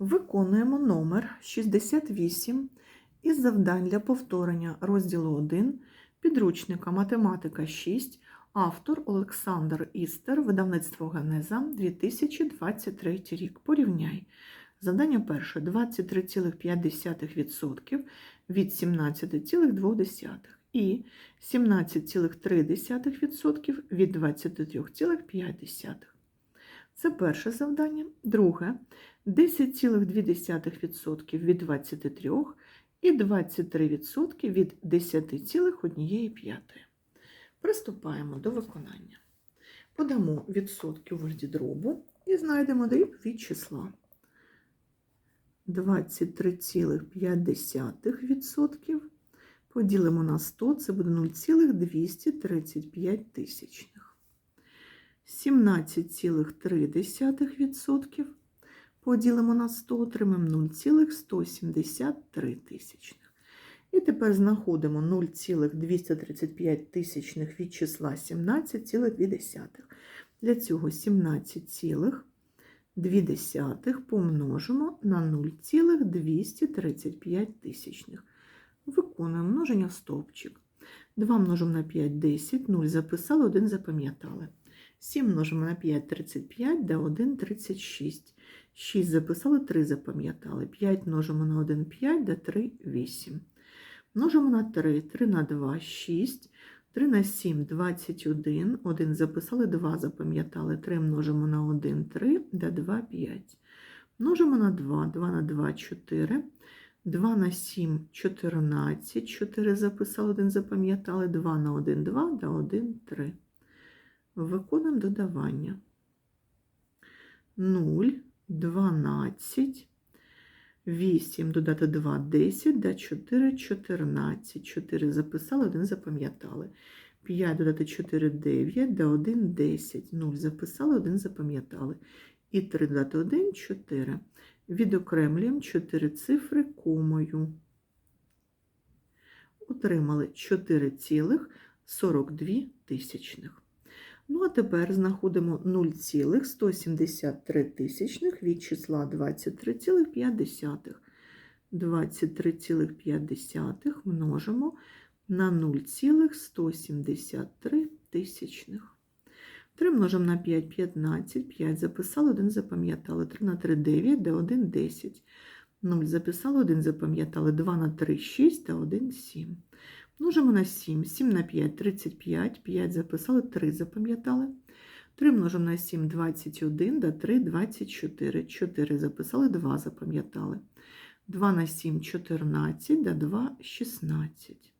Виконуємо номер 68 із завдань для повторення розділу 1 підручника Математика 6, автор Олександр Істер, видавництво Генеза 2023 рік. Порівняй. Завдання перше 23,5% від 17,2 і 17,3% від 23,5. Це перше завдання. Друге 10,2% від 23 і 23% від 10,1. Приступаємо до виконання. Подамо відсотки у вигляді дробу і знайдемо дріб від числа. 23,5% поділимо на 100, це буде 0,235 тисячних. 17,3% поділимо на 100, отримаємо 0,173 тисячних. І тепер знаходимо 0,235 тисячних від числа 17,2. Для цього 17,2 помножимо на 0,235 тисячних. Виконуємо множення в стовпчик. 2 множимо на 5 – 10, 0 записали, 1 запам'ятали. 7 множимо на 5 – 35, да 1 – 36. 6 записали, 3 запам'ятали. 5 множимо на 1 – 5, да 3 – 8. Множимо на 3, 3 на 2 – 6, 3 на 7 – 21, 1 записали, 2 запам'ятали. 3 множимо на 1 – 3, да 2 – 5. Множимо на 2, 2 на 2 – 4, 2 на 7 – 14, 4 записали, 1 запам'ятали, 2 на 1 – 2, да 1 – 3. Виконуємо додавання. 0, 12, 8 додати 2 – 10, да 4 – 14. 4 записали, 1 запам'ятали. 5 додати 4 – 9, да 1 – 10. 0 записали, 1 запам'ятали. І 3 додати 1 – 4. Відокремлюємо 4 цифри комою. Отримали 4,42 тисячних. Ну, а тепер знаходимо 0,173 тисячних від числа 23,5. 23,5 множимо на 0,173 тисячних. 3 множимо на 5 – 15, 5 записали, 1 запам'ятали, 3 на 3 – 9, да 1 – 10. 0 записали, 1 запам'ятали, 2 на 3 – 6, да 1 – 7. Множимо на 7, 7 на 5 – 35, 5 записали, 3 запам'ятали. 3 множимо на 7 – 21, да 3 – 24, 4 записали, 2 запам'ятали. 2 на 7 – 14, да 2 – 16.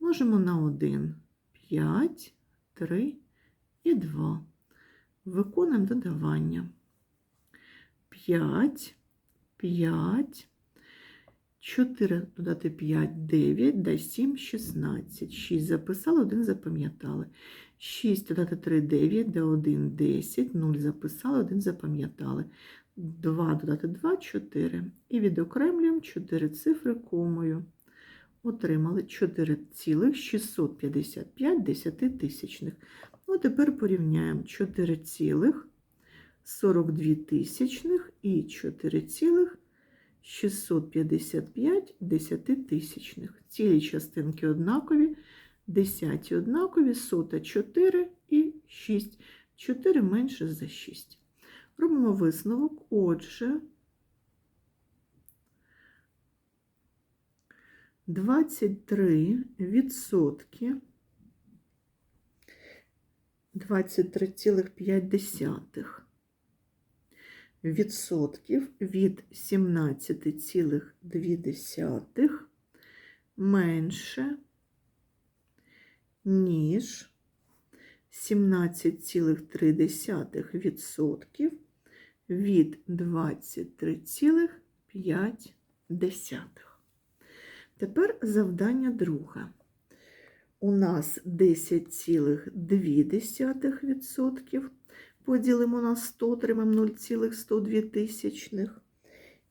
Множимо на 1 – 5, 3 і 2. Виконуємо додавання. 5, 5, 4 додати 5, 9, да 7, 16. 6 записали, 1 запам'ятали. 6 додати 3, 9, да 1, 10, 0 записали, 1 запам'ятали. 2 додати 2, 4. І відокремлюємо 4 цифри комою. Отримали 4,655 десятитисячних. Ну, тепер порівняємо 4,42 тисячних і 4,655 десятитисячних. Цілі частинки однакові, десяті однакові, сота 4 і 6. 4 менше за 6. Робимо висновок. Отже, 23 відсотки 23,5 відсотків від 17,2 менше, ніж 17,3 відсотків від 23,5. Тепер завдання друге. У нас 10,2% поділимо на 100, отримаємо 0,102 тисячних.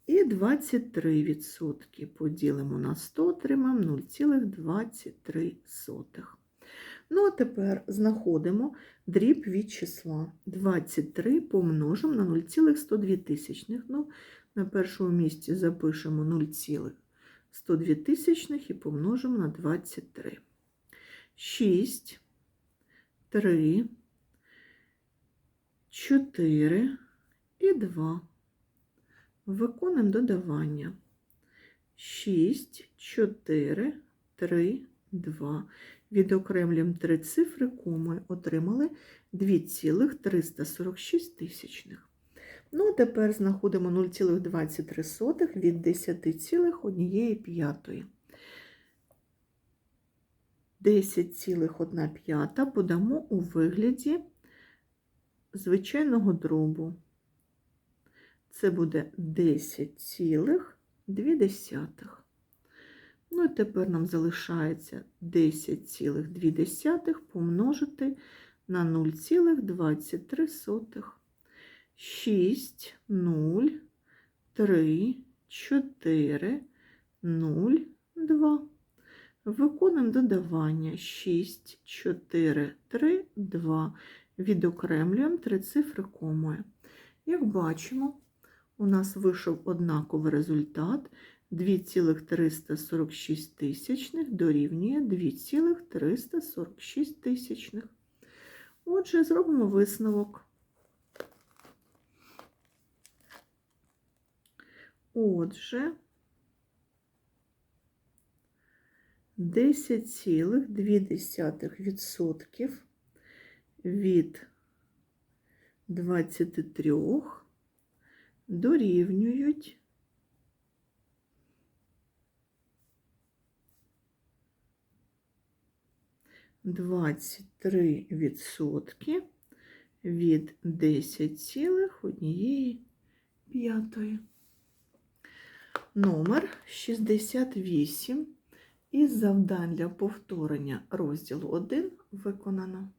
І 23% поділимо на 100, отримаємо 0,23. Ну, а тепер знаходимо дріб від числа. 23 помножимо на 0,102 тисячних. Ну, на першому місці запишемо 0,102 тисячних і помножимо на 23. 6, 3, 4 і 2. Виконуємо додавання. 6, 4, 3, 2. Відокремлюємо три цифри комою, отримали 2,346 тисячних. Ну, а тепер знаходимо 0,23 від 10,1 10,1 подамо у вигляді звичайного дробу. Це буде 10,2. Ну і тепер нам залишається 10,2 помножити на 0,23. 6, 0, 3, 4, 0, 2. Виконуємо додавання 6, 4, 3, 2. Відокремлюємо три цифри комою. Як бачимо, у нас вийшов однаковий результат 2,346 тисячних дорівнює 2,346 тисячних. Отже, зробимо висновок. Отже, 10,2% від 23 дорівнюють 23 відсотки від 10,1 Номер 68 із завдань для повторення розділу 1 виконано.